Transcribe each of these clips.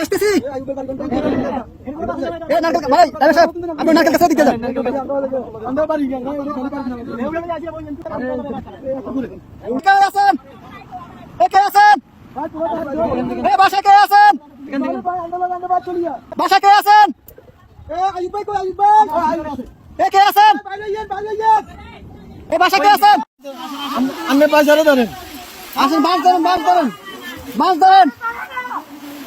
আসতেছি। ভাই সাহেব আপনি নারকেল কাছে দিতে যান। কে আছেন? এ কে আছেন? এ বাসা কে আছেন? বাসা কে আছেন? এ কে আছেন? এ বাসা কে আছেন? আপনি বাজারে ধরেন। আসেন ধরেন ধরেন। মাছ ধরেন।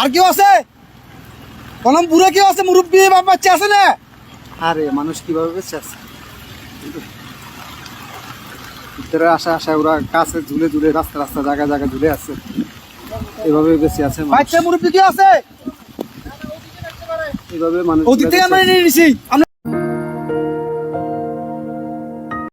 আর কেউ আছে? কলম পুরে কেউ আছে? মুরব্বী বাপ বাচ্চা আছে না? আরে মানুষ কীভাবে বেঁচে আছে? ভিতরে আসা আসা ওরা কাছে ঝুলে ঝুলে রাস্তা রাস্তা জায়গা জায়গা ঝুলে আছে। এভাবে বেঁচে আছে। বাচ্চা মুরব্বী কেউ আছে? এভাবে মানুষ ওদিক থেকে আমরা নিয়ে নিছি। আমরা